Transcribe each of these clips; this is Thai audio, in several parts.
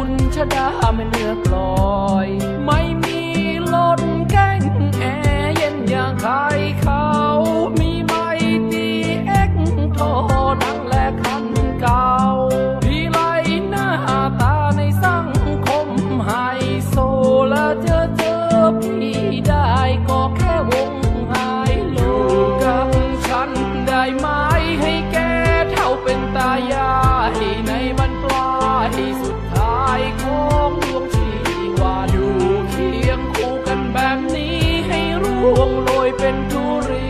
บุญชดาไม่เนื้อกลอยม เป็นธุรี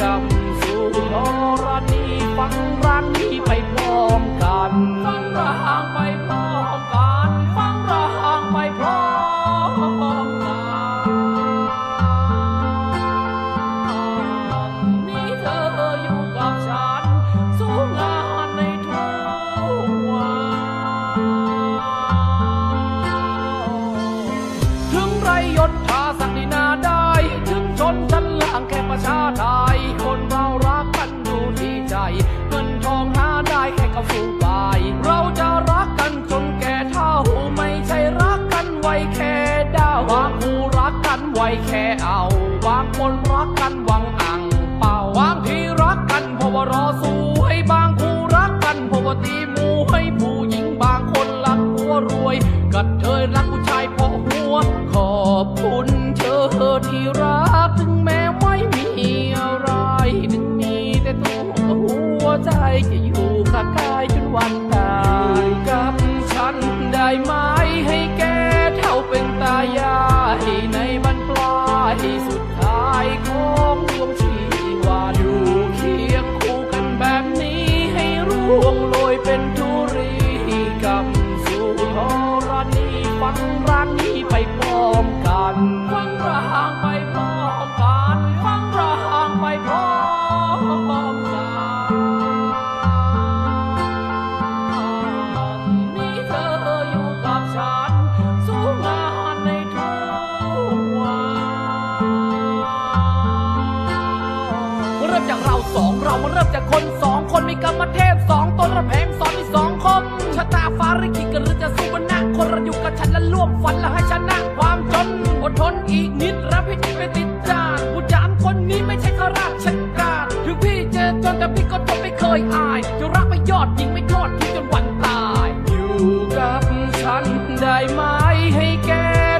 กรรมสู่ธรณีฟังรักนี้ไปพร้อมกันฟังรา แค่ประชาไทยคนเรารักกันอยู่ที่ใจ เงินทองหาได้แค่กับฟูไปเราจะรักกันจนแก่เท่าไม่ใช่รักกันไว้แค่ดาวบางคู่รักกันไว้แค่เอาบางคนรักกันหวังอังเป่าบางที่รักกันเพราะว่ารอสู้ให้บางคู่รักกันเพราะว่าตีมูให้ผู้หญิงบางคนรักหัวรวยกัดเธยรักผู้ชายเพราะหัวขอบคุณเธอที่รักถึง ใจจะอยู่ข้างกายจนวันตายกับฉันได้ไหมให้แกเท่าเป็นตายายในบรรปลายสุดท้ายของดวงชีวาอยู่เคียงคู่กันแบบนี้ให้ร่วงโรยเป็นธุรีกรรมสู่ธรณีฟังรัก ริ่มจากเราสองเรามาเริ่มจากคนสองคนมีกรรมเทพสองตนระแพงสอนมีสองคมชะตาฟ้าริกิกันหรือจะสู้บนหน้าคนเราอยู่กับฉันและร่วมฝันและให้ชนะความจนอดทนอีกนิดรับพิธีไปติดจานผู้จามคนนี้ไม่ใช่ข้าราชการถึงพี่เจอจนแต่พี่ก็ทนไม่เคยอายจะรักไม่ยอดยิงไม่ทอดทิ้งจนวันตายอยู่กับฉันได้ไหมให้แก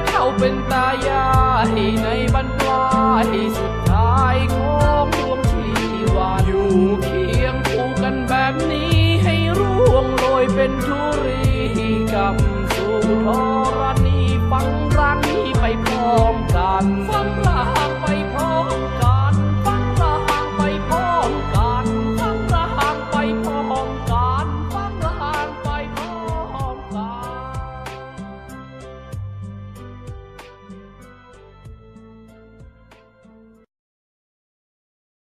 เท่าเป็นตายายในบรรพายสุดท้าย ธรณีฟังรากนี้ไปพร้อมกัน